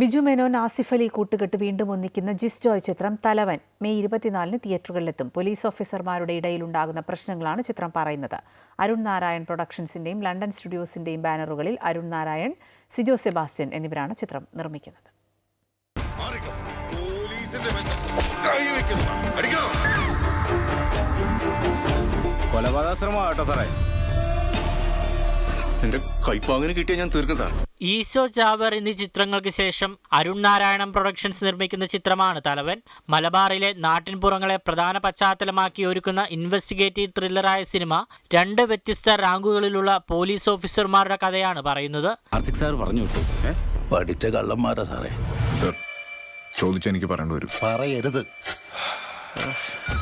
ബിജു മേനോൻ ആസിഫ് അലി കൂട്ടുകെട്ട് വീണ്ടും ഒന്നിക്കുന്ന ജിസ് ജോയ് ചിത്രം തലവൻ. മെയ് ഇരുപത്തിനാലിന് തിയേറ്ററുകളിലെത്തും. പോലീസ് ഓഫീസർമാരുടെ ഇടയിലുണ്ടാകുന്ന പ്രശ്നങ്ങളാണ് ചിത്രം പറയുന്നത്. അരുൺ നാരായൺ പ്രൊഡക്ഷൻസിന്റെയും ലണ്ടൻ സ്റ്റുഡിയോസിന്റെയും ബാനറുകളിൽ അരുൺ നാരായൺ സിജോ സെബാസ്റ്റ്യൻ എന്നിവരാണ് ചിത്രം നിർമ്മിക്കുന്നത്. കൊലപാതക ശ്രമമാട്ടോ സാറേ. എന്റെ കൈപ്പാങ്ങിന് കിട്ടിയ ഞാൻ തീർക്കും സാർ. ഈശോ ജാവർ എന്നീ ചിത്രങ്ങൾക്ക് ശേഷം അരുൺ നാരായണൻ പ്രൊഡക്ഷൻസ് നിർമ്മിക്കുന്ന ചിത്രമാണ് തലവൻ. മലബാറിലെ നാട്ടിൻപുറങ്ങളെ പ്രധാന പശ്ചാത്തലമാക്കി ഒരുക്കുന്ന ഇൻവെസ്റ്റിഗേറ്റീവ് ത്രില്ലറായ സിനിമ രണ്ട് വ്യത്യസ്ത റാങ്കുകളിലുള്ള പോലീസ് ഓഫീസർമാരുടെ കഥയാണ് പറയുന്നത്. സാർ പറഞ്ഞു പഠിച്ച കള്ളന്മാരാ സാറേ. എനിക്ക് പറയേണ്ടി വരും. പറയരുത്.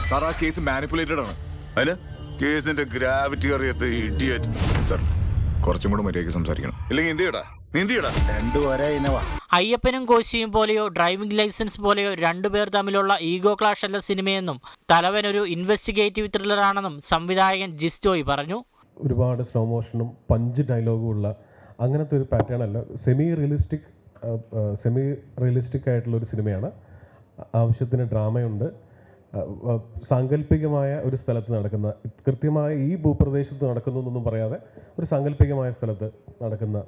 സാർ ആ കേസ് മാനിപ്പുലേറ്റഡ് ആണ്. അല്ല കേസിന്റെ ഗ്രാവിറ്റി അറിയാത്ത ഇഡിയറ്റ് സർ കുറച്ചും കൂടെ മര്യാദയ്ക്ക് സംസാരിക്കണം. ഇല്ലെങ്കിൽ എന്ത് ചെയ്യടാ? അയ്യപ്പനും കോശിയും പോലെയോ ഡ്രൈവിംഗ് ലൈസൻസ് പോലെയോ രണ്ടുപേർ തമ്മിലുള്ള ഈഗോ ക്ലാഷ് അല്ല സിനിമയെന്നും തലവൻ ഒരു ഇൻവെസ്റ്റിഗേറ്റീവ് ത്രില്ലറാണെന്നും സംവിധായകൻ ജിസ്റ്റോയ് പറഞ്ഞു. ഒരുപാട് സ്ലോ മോഷനും പഞ്ച് ഡയലോഗും ഉള്ള അങ്ങനത്തെ ഒരു പാറ്റേൺ അല്ല. സെമി റിയലിസ്റ്റിക് സെമി റിയലിസ്റ്റിക് ആയിട്ടുള്ള ഒരു സിനിമയാണ്. ആവശ്യത്തിന് ഡ്രാമയുണ്ട്. സാങ്കല്പികമായ ഒരു സ്ഥലത്ത് നടക്കുന്ന കൃത്യമായ ഈ ഭൂപ്രദേശത്ത് നടക്കുന്നു എന്നൊന്നും പറയാതെ ഒരു സാങ്കല്പികമായ സ്ഥലത്ത് നടക്കുന്ന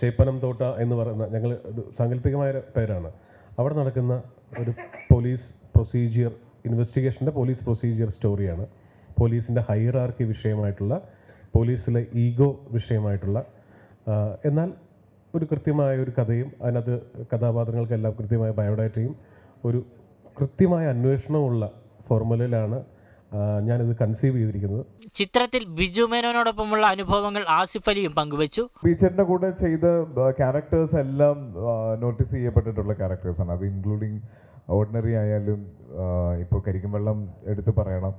ചേപ്പനം തോട്ട എന്ന് പറയുന്ന ഞങ്ങൾ സാങ്കല്പികമായ പേരാണ്. അവിടെ നടക്കുന്ന ഒരു പോലീസ് പ്രൊസീജിയർ ഇൻവെസ്റ്റിഗേഷന്റെ പോലീസ് പ്രൊസീജിയർ സ്റ്റോറിയാണ്. പോലീസിന്റെ ഹൈറാർക്കി വിഷയമായിട്ടുള്ള പോലീസിലെ ഈഗോ വിഷയമായിട്ടുള്ള എന്നാൽ ഒരു കൃത്യമായ ഒരു കഥയും അതിനകത്ത് കഥാപാത്രങ്ങൾക്കെല്ലാം കൃത്യമായ ബയോഡാറ്റയും ഒരു കൃത്യമായ അന്വേഷണമുള്ള ഫോർമുലയിലാണ് ഞാനിത് കൺസീവ് ചെയ്തിരിക്കുന്നത്. ചിത്രത്തിൽ ബിജു മേനോനോടൊപ്പമുള്ള അനുഭവങ്ങൾ ആസിഫ് അലിയും പങ്കുവച്ചു. ഫീച്ചറിന്റെ കൂടെ ചെയ്ത ക്യാരക്ടേഴ്സ് എല്ലാം നോട്ടീസ് ചെയ്യപ്പെട്ടിട്ടുള്ള ക്യാരക്ടേഴ്സാണ് അത് ഇൻക്ലൂഡിങ് ഓർഡിനറി ആയാലും ഇപ്പോൾ കരിക്കും വെള്ളം എടുത്ത് പറയണം.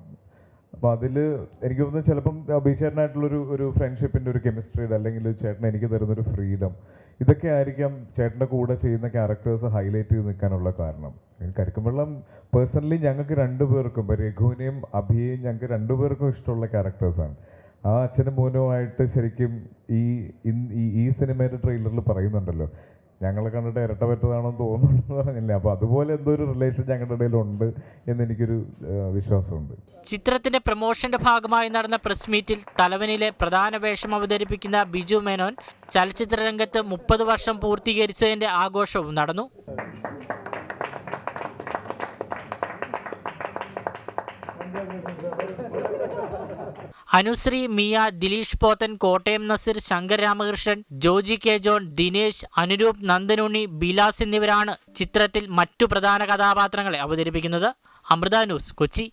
അപ്പോൾ അതിൽ എനിക്ക് തോന്നുന്നു ചിലപ്പം അഭിചേട്ടനായിട്ടുള്ളൊരു ഒരു ഫ്രണ്ട്ഷിപ്പിന്റെ ഒരു കെമിസ്ട്രിയുടെ അല്ലെങ്കിൽ ചേട്ടൻ എനിക്ക് തരുന്നൊരു ഫ്രീഡം ഇതൊക്കെ ആയിരിക്കാം ചേട്ടന്റെ കൂടെ ചെയ്യുന്ന ക്യാരക്ടേഴ്സ് ഹൈലൈറ്റ് ചെയ്ത് നിൽക്കാനുള്ള കാരണം. കരിക്കുംവെള്ളം പേഴ്സണലി ഞങ്ങൾക്ക് രണ്ടുപേർക്കും രഘുവിനെയും അഭിയെയും ഞങ്ങൾക്ക് രണ്ടുപേർക്കും ഇഷ്ടമുള്ള ക്യാരക്ടേഴ്സാണ് ആ അച്ഛനും മോനുമായിട്ട് ശരിക്കും ഈ ഈ സിനിമയുടെ ട്രെയിലറിൽ പറയുന്നുണ്ടല്ലോ ഞങ്ങളെ കണ്ടിട്ട് ഇരട്ട പറ്റതാണെന്ന് തോന്നുന്നു പറഞ്ഞില്ലേ. അപ്പോൾ അതുപോലെ എന്തോ ഒരു റിലേഷൻ ഞങ്ങളുടെ ഇടയിലുണ്ട് എന്ന് എനിക്കൊരു ആ, വിശ്വാസമുണ്ട്. ചിത്രത്തിന്റെ പ്രമോഷന്റെ ഭാഗമായി നടന്ന പ്രസ് മീറ്റിൽ തലവനിലെ പ്രധാന വേഷം അവതരിപ്പിക്കുന്ന ബിജു മേനോൻ ചലച്ചിത്ര രംഗത്ത് മുപ്പത് വർഷം പൂർത്തീകരിച്ചതിന്റെ ആഘോഷവും നടന്നു. അനുശ്രീ മിയ ദിലീഷ് പോത്തൻ കോട്ടയം നസീർ ശങ്കർ രാമകൃഷ്ണൻ ജോജി കെ ജോൺ ദിനേശ് അനുരൂപ് നന്ദനുണ്ണി ബിലാസ് എന്നിവരാണ് ചിത്രത്തിൽ മറ്റു പ്രധാന കഥാപാത്രങ്ങളെ അവതരിപ്പിക്കുന്നത്. അമൃത ന്യൂസ് കൊച്ചി.